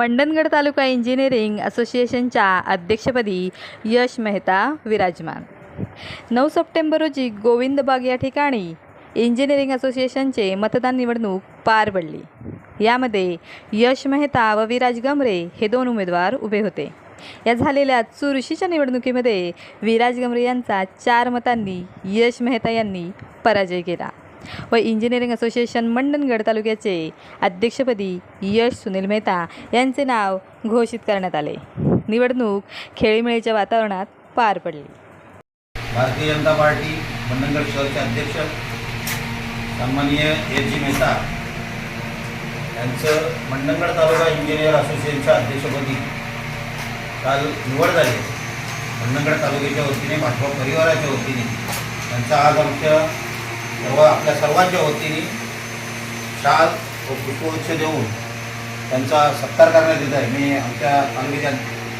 मंडणगड तालुका engineering असोसिएशनच्या अध्यक्षपदी यश मेहता विराजमान. नऊ सप्टेंबर रोजी गोविंदबाग या ठिकाणी इंजिनिअरिंग असोसिएशनचे मतदान निवडणूक पार पडली. यामध्ये यश मेहता व विराज गमरे हे दोन उमेदवार उभे होते. या झालेल्या चुरशीच्या निवडणुकीमध्ये विराज गमरे यांचा चार मतांनी यश मेहता यांनी पराजय केला. व इंजिनिअरिंग असोसिएशन मंडणगड तालुक्याचे अध्यक्षपदी यश सुनील मेहता यांचे नाव घोषित करण्यात आले. निवडणूक खेळीमेळीच्या वातावरणात पार पडली. भारतीय जनता पार्टी मंडणगड शहरचे अध्यक्ष सन्माननीय एच जी मेहता यांचं मंडणगड तालुका इंजिनियर असोसिएशनच्या अध्यक्षपदी काल निवड झाली. मंडणगड तालुक्याच्या वतीने भाजपा परिवाराच्या वतीने. त्यांचा आज आमच्या सर्व आपल्या सर्वांच्या वतीने शाल व पुष्पगुच्छ देऊन त्यांचा सत्कार करण्यात येत आहे. मी आमच्या तालुक्याच्या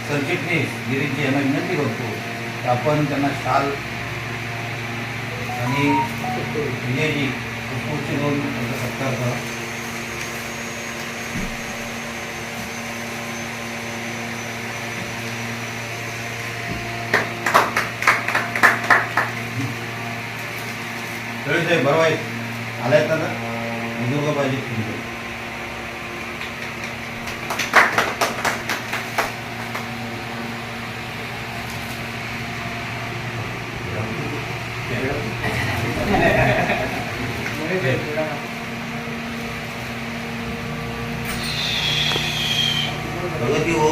सरचिटणीस गिरीजी यांना विनंती करतो की आपण त्यांना शाल आणि विजयजी पुष्पगुच्छ देऊन त्यांचा सत्कार करा. तरी आहे बरोबर आहे आलायत ना? बुजुर्ग पाहिजे तुमचे प्रगती हो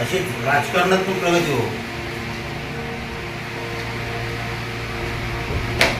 अशी राजकारणात पण प्रगती हो.